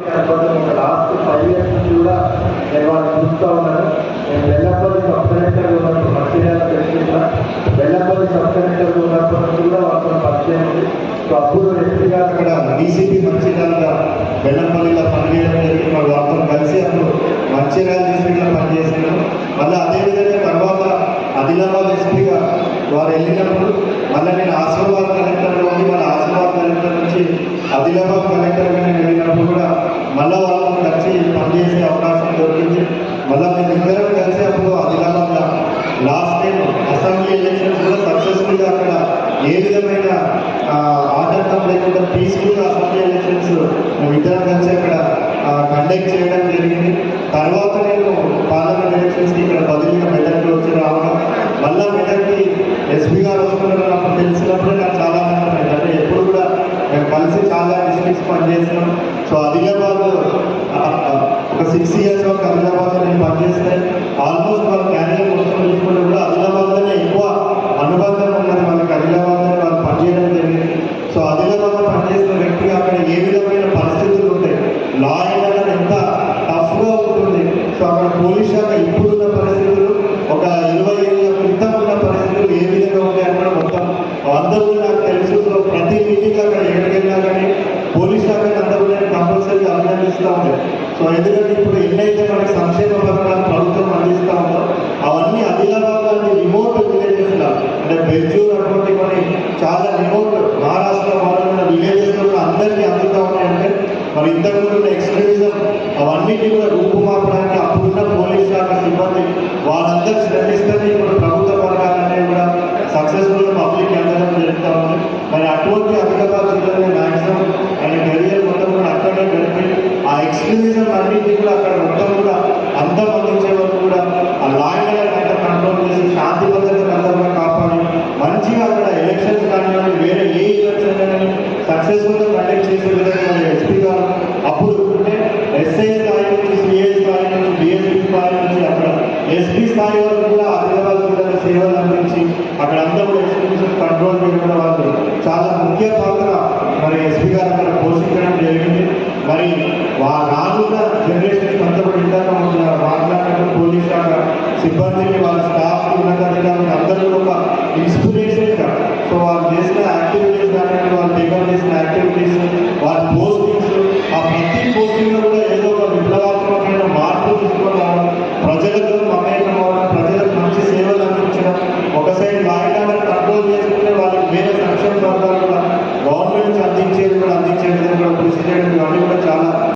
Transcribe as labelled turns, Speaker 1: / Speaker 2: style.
Speaker 1: Last five years నుంచి కూడా నేను వాళ్ళు చూస్తూ ఉన్నాను నేను వెల్లపల్లి సబ్ కలెక్టర్ ఉన్నప్పుడు మంచిర్యాల తెలిసిన వెల్లపల్లి సబ్ కలెక్టర్ ఉన్నప్పటి నుంచి కూడా వాళ్ళతో పరిచయం ఉంది సో అప్పుడు అక్కడ డీసీపీ మంచిర్యాల బెల్లంపల్లిలో పనిచేయడం జరిగింది మరి వాళ్ళతో కలిసి అప్పుడు మంచిర్యాల డిస్ట్రిక్ట్లో పనిచేసాను మళ్ళీ అదేవిధంగా తర్వాత ఆదిలాబాద్ ఎస్పీగా వారు వెళ్ళినప్పుడు మళ్ళీ నేను ఆసిఫాబాద్ కలెక్టర్లో నుండి మన ఆసిఫాబాద్ కలెక్టర్ నుంచి ఆదిలాబాద్ కలెక్టర్ మళ్ళీ వాళ్ళతో కలిసి పనిచేసే అవకాశం దొరికింది. మళ్ళీ మేము ఇద్దరం కలిసి అప్పుడు ఆదిలాబాద్లో లాస్ట్ టైం అసెంబ్లీ ఎలక్షన్స్ కూడా సక్సెస్ఫుల్గా అక్కడ ఏ విధమైన ఆటంకం లేకుండా పీస్ఫుల్గా అసెంబ్లీ ఎలక్షన్స్ మేము ఇద్దరం కలిసి అక్కడ కండక్ట్ చేయడం జరిగింది. తర్వాత నేను పార్లమెంట్ ఎలక్షన్స్కి ఇక్కడ బదిలీగా మెదక్కి వచ్చి రావడం మళ్ళా మెదక్కి ఎస్పీ గారు వస్తున్నారు నాకు తెలిసినప్పుడే నాకు చాలా ఆనందం అయింది అంటే ఎప్పుడు కూడా మేము కలిసి చాలా డిస్ట్రిక్ట్స్ పనిచేసినాం. సో ఆదిలాబాద్ ఒక సిక్స్ ఇయర్స్ వరకు ఆదిలాబాద్ నేను పనిచేస్తే ఆల్మోస్ట్ వాళ్ళ క్యారియర్ మొత్తం చూసుకుంటే కూడా ఆదిలాబాద్లోనే ఎక్కువ అనుబంధం ఉన్నది వాళ్ళకి. ఆదిలాబాద్లో వాళ్ళు పనిచేయడం జరిగింది. సో ఆదిలాబాద్లో పనిచేసిన వ్యక్తిగా అక్కడ ఏ విధమైన పరిస్థితులు ఉంటాయి? లా అండ్ ఎంత టఫ్గా ఉంటుంది. సో అక్కడ పోలీస్ శాఖ ఇప్పుడు కంపల్సరీగా ఉంది సో ఎందుకంటే ఇప్పుడు ఎన్నైతే మనకి సంక్షేమ పథకాలు ప్రభుత్వం అందిస్తూ ఉందో అవన్నీ ఆదిలాబాద్ రిమోట్ విలేజెస్ అంటే బెంజూర్ అటువంటి కొన్ని చాలా రిమోట్ మహారాష్ట్ర వాళ్ళు ఉన్న విలేజెస్ కూడా అందరికీ అందుతూ ఉన్నాయంటే మరి ఇంతకుముందు ఎక్స్ట్రీమిజం అవన్నిటి కూడా రూపుమాపడానికి అప్పుడున్న పోలీస్ శాఖ సిబ్బంది వాళ్ళందరూ శ్రమిస్తే ఇప్పుడు ప్రభుత్వ పథకాలన్నీ కూడా ఆ అన్నింటినీ కూడా అక్కడ మొత్తం కూడా అందం అందించే వరకు కూడా ఆ లాయర్ అంతా కంట్రోల్ చేసి శాంతి భద్రతను అందరూ కూడా కాపాడి మంచిగా అక్కడ ఎలక్షన్స్ కానివ్వండి వేరే ఏ ఈవెంట్స్ కానీ సక్సెస్ఫుల్గా కండక్ట్ చేసే విధంగా మన ఎస్పీ గారు అప్పుడు అంటే ఎస్ఐ స్థాయి నుంచి సిఐ స్థాయి నుంచి డిఎస్పీ స్థాయి నుంచి అక్కడ ఎస్పీ స్థాయి వరకు కూడా ఆదిలాబాద్ జిల్లాలో సేవలు అందించి అక్కడ అందరూ కూడా కంట్రోల్ చేయడం వాళ్ళు చాలా ముఖ్య పాత్ర ఇన్స్పిరేషన్గా సో వాళ్ళు చేసిన యాక్టివిటీస్ కానీ వాళ్ళు టేకప్ చేసిన యాక్టివిటీస్ వాళ్ళ పోస్టింగ్స్ ఆ ప్రతి పోస్టింగ్లో కూడా ఏదో ఒక విప్లవాత్మకమైన మార్పులు తీసుకొని ప్రజలకు మమేకం అవ్వడం ప్రజలకు మంచి సేవలు అందించడం ఒక సైడ్ వాయిదాలను కంట్రోల్ చేసుకుంటే వాళ్ళకి వేరే సంక్షేమ పథకాలు కూడా గవర్నమెంట్ అందించేది కూడా అందించే విధంగా కృషి చేయడం ఇవన్నీ కూడా చాలా